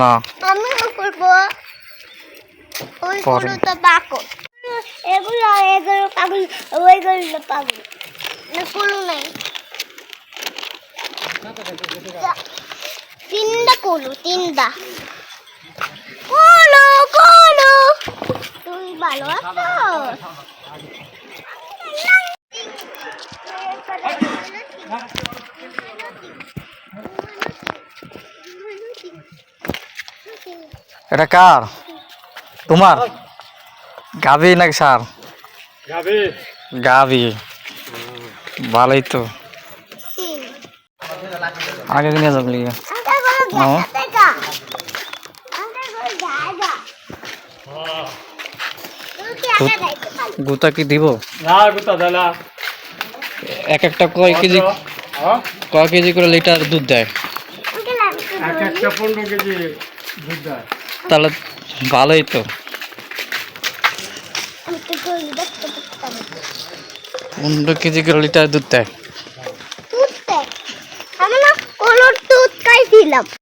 না। আমিও করব। ওই করো। তো পাগল এগুলো এগুলো পাগল ওইগুলো পাগল। না কোনো নাই। তিনটা কলু তিনটা। কলু কলু তুই ভালো আছো? এটা কার? তোমার? গাভি নাকি সার? গাভি। ভালোই তো। আগে নিয়ে যাব লিগে গুতা কি দিব? না গুতা দালা এক একটা কয় কেজি? কয় কেজি করে লিটার দুধ দেয়? এক একটা পনেরো কেজি দুধ দেয়। তাহলে ভালোই তো। পনেরো কেজি করে লিটার দুধ দেয়। দুধ দেখ আমি না কলর দুধ খাইছিলাম।